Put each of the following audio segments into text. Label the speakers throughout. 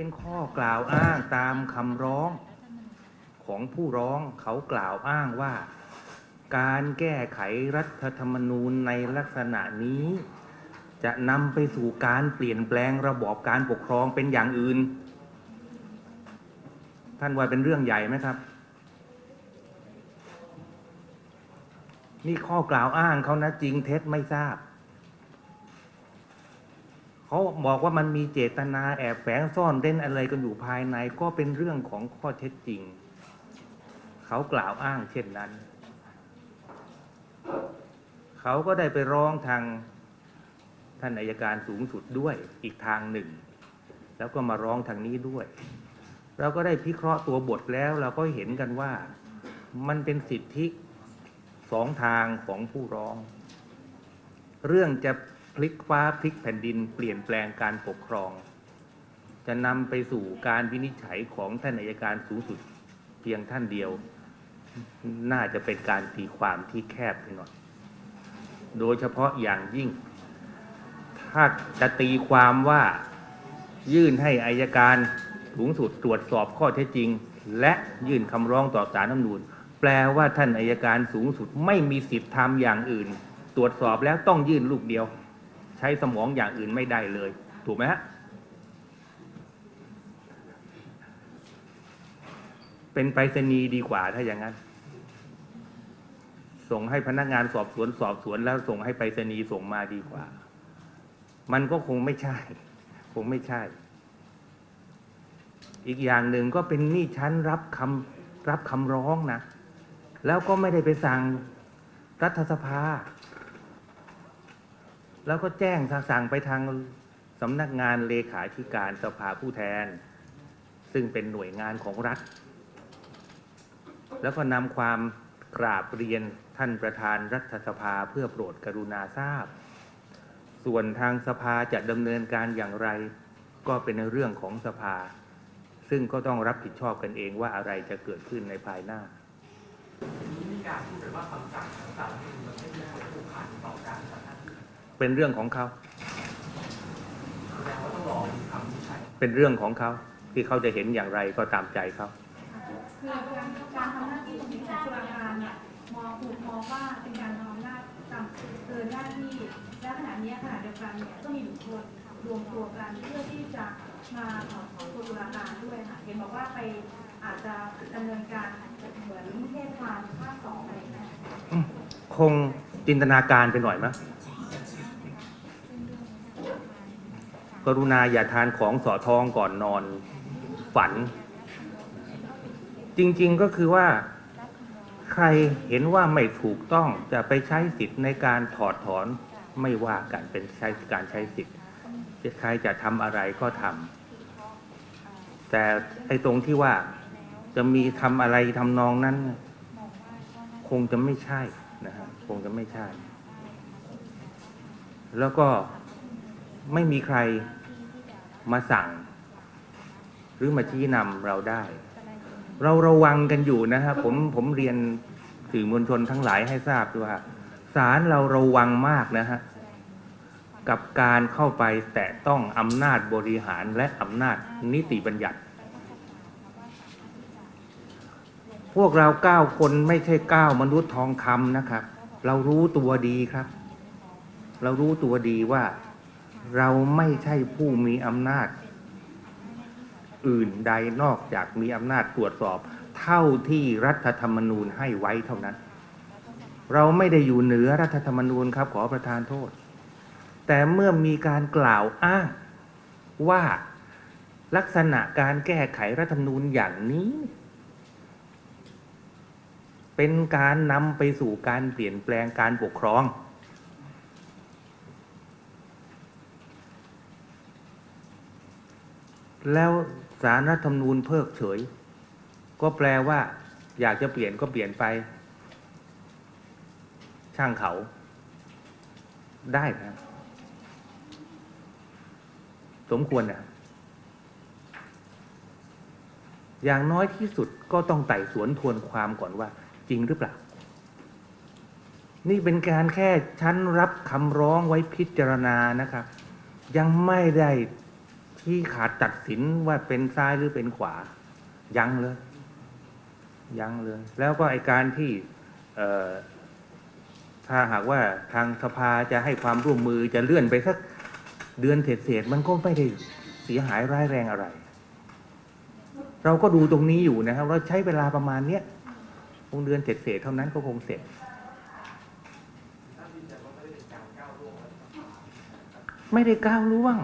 Speaker 1: เป็นข้อกล่าวอ้างตามคำร้องของผู้ร้องเขากล่าวอ้างว่า การแก้ไขรัฐธรรมนูญในลักษณะนี้ จะนำไปสู่การเปลี่ยนแปลงระบอบการปกครองเป็นอย่างอื่น ท่านว่าเป็นเรื่องใหญ่ไหมครับ นี่ข้อกล่าวอ้างเขานะจริงเท็จไม่ทราบ เขาบอกว่ามันมีเจตนาแอบแฝงซ่อนเร้นอะไรกันอยู่ภายในก็เป็นเรื่องของข้อเท็จจริง เขากล่าวอ้างเช่นนั้น เขาก็ได้ไปร้องทางท่านอายการสูงสุดด้วยอีกทางหนึ่ง แล้วก็มาร้องทางนี้ด้วย เราก็ได้พิเคราะห์ตัวบทแล้วเราก็เห็นกันว่ามันเป็นสิทธิสองทางของผู้ร้อง เรื่องจะ ลิกฟ้าพลิกแผ่นดินเปลี่ยนแปลงการปกครอง จะนำไปสู่การวินิจฉัยของท่านอัยการสูงสุดเพียงท่านเดียว น่าจะเป็นการตีความที่แคบไปหน่อย โดยเฉพาะอย่างยิ่ง ถ้าจะตีความว่ายื่นให้อายการสูงสุดตรวจสอบข้อเท็จจริง และยื่นคำร้องต่อศาลรัฐธรรมนูญแปลว่าท่านอายการสูงสุดไม่มีสิทธิ์ทำอย่างอื่น ตรวจสอบแล้วต้องยื่นลูกเดียว ใช้สมองอย่างอื่นไม่ได้เลย ถูกไหมฮะเป็นไปรษณีย์ดีกว่าถ้าอย่างนั้น ส่งให้พนักงานสอบสวนสอบสวนแล้วส่งให้ไปรษณีย์ส่งมาดีกว่า มันก็คงไม่ใช่ คงไม่ใช่ อีกอย่างหนึ่งก็เป็นนี่ชั้นรับคำรับคำร้องนะแล้วก็ไม่ได้ไปสั่งรัฐสภา แล้วก็แจ้งสั่งไปทางสำนักงานเลขาธิการสภาผู้แทน ซึ่งเป็นหน่วยงานของรัฐ แล้วก็นำความกราบเรียนท่านประธานรัฐสภาเพื่อโปรดกรุณาทราบ ส่วนทางสภาจะดำเนินการอย่างไร ก็เป็นเรื่องของสภา ซึ่งก็ต้องรับผิดชอบกันเองว่าอะไรจะเกิดขึ้นในภายหน้า
Speaker 2: มีการพูดว่าคำสั่งของศาลรัฐธรรมนูญมันไม่มีผลผูกพันต่อการปฏิบัน
Speaker 1: เป็นเรื่องของเขา
Speaker 2: แสดงว่าต้องรอคำวินิจฉัย
Speaker 1: เป็นเรื่องของเขาที่เขาจะเห็นอย่างไรก็ตามใจเขา
Speaker 3: คือการการทำหน้าที่ตรงนี้ของตุลาการเนี่ยมองถูกมองว่าเป็นการทำอำนาจตามเกินหน้าที่และขณะนี้ขณะเดียวกันเนี่ยก็มีบุคคลรวมตัวกันเพื่อที่จะมาถอนตัวตุลาการด้วยค่ะเห็นบอกว่าไปอาจจะดำเนินการเหมือนเทศบาลภาคสองอะไรอย่างเงี้ย
Speaker 1: คงจินตนาการไปหน่อยมั้ย กรุณาอย่าทานของสอทองก่อนนอนฝัน จริงๆก็คือว่า ใครเห็นว่าไม่ถูกต้องจะไปใช้สิทธิ์ในการถอดถอนไม่ว่ากันเป็นใช้การใช้สิทธิ์ใครจะทำอะไรก็ทำแต่ไอ้ตรงที่ว่าจะมีทำอะไรทำนองนั้น คงจะไม่ใช่นะฮะคงจะไม่ใช่ แล้วก็ไม่มีใคร มาสั่ง หรือมาชี้นำเราได้ เราระวังกันอยู่นะครับผมผมเรียนสื่อมวลชนทั้งหลายให้ทราบด้วยว่าศาลเราระวังมากนะฮะกับการเข้าไปแตะต้องอำนาจบริหารและอำนาจนิติบัญญัติ พวกเราเก้าคนไม่ใช่เก้ามนุษย์ทองคำนะครับ เรารู้ตัวดีครับ เรารู้ตัวดีว่า เราไม่ใช่ผู้มีอำนาจ อื่นใดนอกจากมีอำนาจตรวจสอบ เท่าที่รัฐธรรมนูญให้ไว้เท่านั้น เราไม่ได้อยู่เหนือรัฐธรรมนูญครับขอประทานโทษ แต่เมื่อมีการกล่าวอ้างว่าลักษณะการแก้ไขรัฐธรรมนูญอย่างนี้ เป็นการนำไปสู่การเปลี่ยนแปลงการปกครอง แล้วสารรัฐธรรมนูญเพิกเฉย ก็แปลว่า อยากจะเปลี่ยนก็เปลี่ยนไป ช่างเขาได้นะสมควรนะอย่างน้อยที่สุดก็ต้องไต่สวนทวนความก่อนว่า จริงหรือเปล่า นี่เป็นการแค่ชั้นรับคำร้องไว้พิจารณานะครับ ยังไม่ได้ ชี้ขาดตัดสินว่าเป็นซ้ายหรือเป็นขวา ยังเลย ยังเลย แล้วก็ไอการที่ถ้าหากว่าทางสภาจะให้ความร่วมมือจะเลื่อนไปสักเดือนเศษๆมันก็ไม่ได้เสียหายร้ายแรงอะไร เราก็ดูตรงนี้อยู่นะครับ เราใช้เวลาประมาณเนี้ยคงเดือนเศษๆเท่านั้นก็คงเสร็จ
Speaker 2: ไม่ได้ก้าวล่วง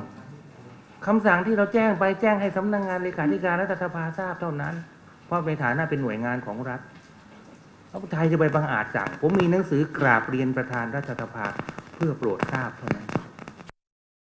Speaker 1: คำวล่วงคำสั่งที่เราแจ้งไปแจ้งให้สำนักงานเลขาธิการรัฐสภาทราบเท่านั้น เพราะในฐานะเป็นหน่วยงานของรัฐแล้วไทยจะไปบังอาจสั่ง ผมมีหนังสือกราบเรียนประธานรัฐสภาเพื่อโปรดทราบเท่านั้น